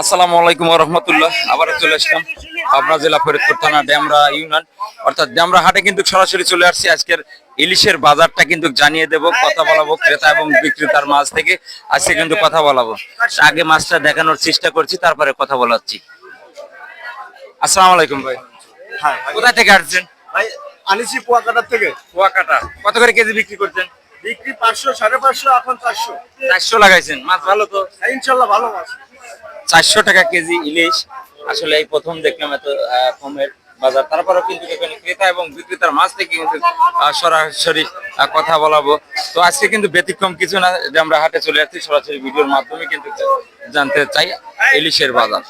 আসসালামু আলাইকুম রহমতুল্লাহ। আবার চলে আসলাম পাবনা জেলা ফরিদপুর থানা ড্যামরা ইউনিয়ন। অর্থাৎ ড্যামরা হাটে কিন্তু সরাসরি চলে আসছি। আজকের ইলিশের বাজারটা কিন্তু জানিয়ে দেব কথা বলাবো ক্রেতা এবং বিক্রেতার মাছ থেকে। আজকে কিন্তু কথা বলাবো। আগে মাছটা দেখানোর চেষ্টা করছি তারপরে কথা বলাচ্ছি। আসসালামু আলাইকুম ভাই। হ্যাঁ কোথা থেকে আসছেন? ভাই আনিছি কুয়াকাটার থেকে। কুয়াকাটা। কত করে কেজি বিক্রি করছেন? বিক্রি পাঁচশো সাড়ে পাঁচশো এখন চারশো। চারশো লাগাইছেন। মাছ ভালো তো? হ্যাঁ, ইনশাল্লাহ ভালো মাছ। চারশো টাকা কেজি ইলিশ। আসলে এই প্রথম দেখলাম এত কমের বাজার। তারপরেও কিন্তু এখানে ক্রেতা এবং বিক্রেতার মাছ থেকে কিন্তু সরাসরি কথা বলাবো। তো আজকে কিন্তু ব্যতিক্রম কিছু না, যে আমরা হাটে চলে আসছি, সরাসরি ভিডিওর মাধ্যমে কিন্তু জানতে চাই ইলিশের বাজার।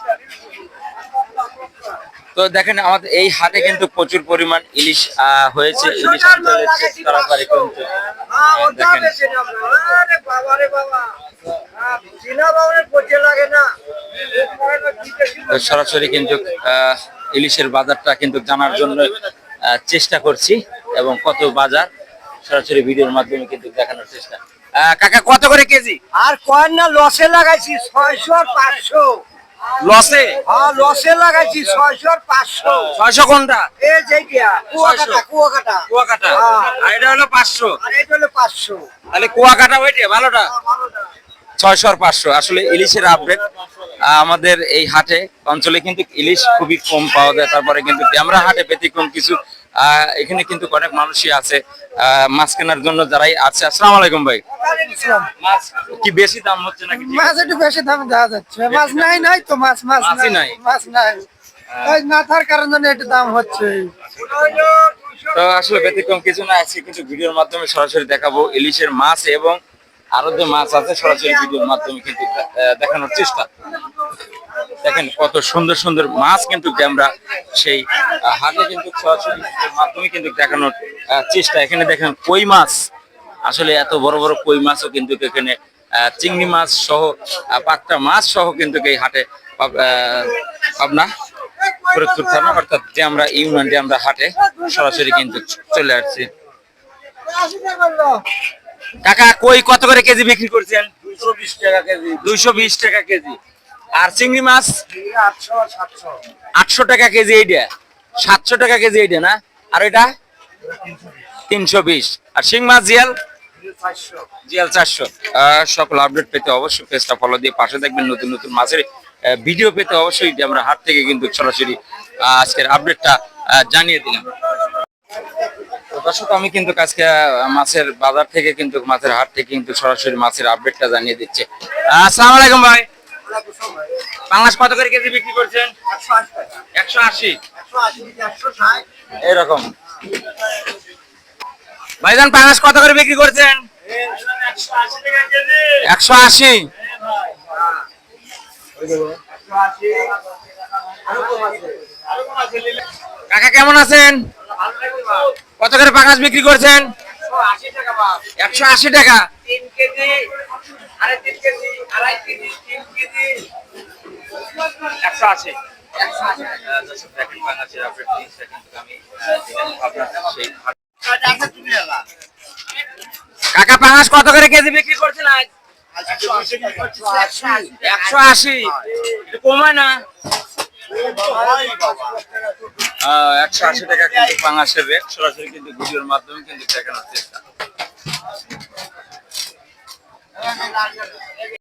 তো দেখেন, আমাদের এই হাটে কিন্তু প্রচুর পরিমাণ ইলিশ হয়েছে। ইলিশ তাড়াতাড়ি কিন্তু দেখেন। সরাসরি কিন্তু ইলিশের বাজারটা কিন্তু জানার জন্য চেষ্টা করছি এবং কত বাজার সরাসরি ভিডিওর মাধ্যমে কিন্তু দেখানোর চেষ্টা। কাকা কত করে কেজি? আর কয়েন না লসে লাগাইছি ছয়শো আর পাঁচশো। লসে? হ্যাঁ লসে লাগাইছি ছয়শো আর পাঁচশো। ছয়শো কোনটা? এই কুয়াকাটা কুয়াকাটা। কুয়াকাটা। হ্যাঁ। আর এটা হলো পাঁচশো? আর এটা হলো পাঁচশো। তাহলে কুয়াকাটা ওইটা ভালোটা? ছয়শো আর পাঁচশো আসলে ইলিশের আপডেট আমাদের এই হাটে অঞ্চলে কিন্তু ইলিশ খুবই কম পাওয়া যায় তারপরে কিন্তু আমরা হাটে ব্যতিক্রম কিছু আহ, এখানে কিন্তু অনেক মানুষই আছে আহ, মাছ কেনার জন্য যারাই আছে। আসসালামু আলাইকুম ভাই। মাছ কি বেশি দাম হচ্ছে নাকি? মাছ একটু বেশি দাম দেওয়া যাচ্ছে। মাছ নাই নাই তো মাছ মাছ নাই। মাছ নাই। না থাকার কারণে একটু দাম হচ্ছে। তো আসলে ব্যতিক্রম কিছু না আজকে কিন্তু ভিডিওর মাধ্যমে সরাসরি দেখাবো ইলিশের মাছ এবং আরও যে মাছ আছে সরাসরি ভিডিওর মাধ্যমে কিন্তু দেখানোর চেষ্টা। দেখেন কত সুন্দর সুন্দর মাছ কিন্তু আমরা সেই হাতে কিন্তু সরাসরি মাধ্যমে কিন্তু দেখানোর চেষ্টা। এখানে দেখেন কই মাছ আসলে এত বড় বড় কই মাছও কিন্তু এখানে চিংড়ি মাছ সহ পাকটা মাছ সহ কিন্তু এই হাটে পাবনা ফরিদপুর থানা অর্থাৎ যে আমরা ইউনিয়ন যে আমরা হাটে সরাসরি কিন্তু চলে আসছি। কাকা কই কত করে কেজি বিক্রি করছেন? দুইশো বিশ টাকা কেজি। দুইশো বিশ টাকা কেজি। আর চিংড়ি মাছ? আটশো টাকা কেজি এইটা। সাতশো টাকা কেজি এইটা না? আর এটা? তিনশো বিশ। আর শিং মাছ জিয়াল? জিয়াল চারশো। সকল আপডেট পেতে অবশ্যই পেজটা ফলো দিয়ে পাশে দেখবেন নতুন নতুন মাছের ভিডিও পেতে অবশ্যই আমরা হাট থেকে কিন্তু সরাসরি আজকের আপডেটটা জানিয়ে দিলাম। দর্শক, আমি কিন্তু আজকে মাছের বাজার থেকে কিন্তু, মাছের হাট থেকে কিন্তু সরাসরি মাছের আপডেটটা জানিয়ে দিচ্ছে। আসসালামু আলাইকুম ভাই। পাঙ্গাস কত করে কেজি বিক্রি করছেন? একশো আশি। এরকম ভাইজান পাঙ্গাস কত করে বিক্রি করছেন? একশো আশি। কাকা, কেমন আছেন? কত করে পাঙ্গাস বিক্রি করছেন? একশো আশি টাকা। একশো আশি। আছে কাকা পাঙ্গাস কত করে কেজি বিক্রি করছেন আজ? একশো আশি। টাকা একশো আশি। কমায় না? একশো আশি টাকা কিন্তু পাঙ্গাসের রেট সরাসরি কিন্তু ভিডিওর মাধ্যমে কিন্তু দেখানোর চেষ্টা।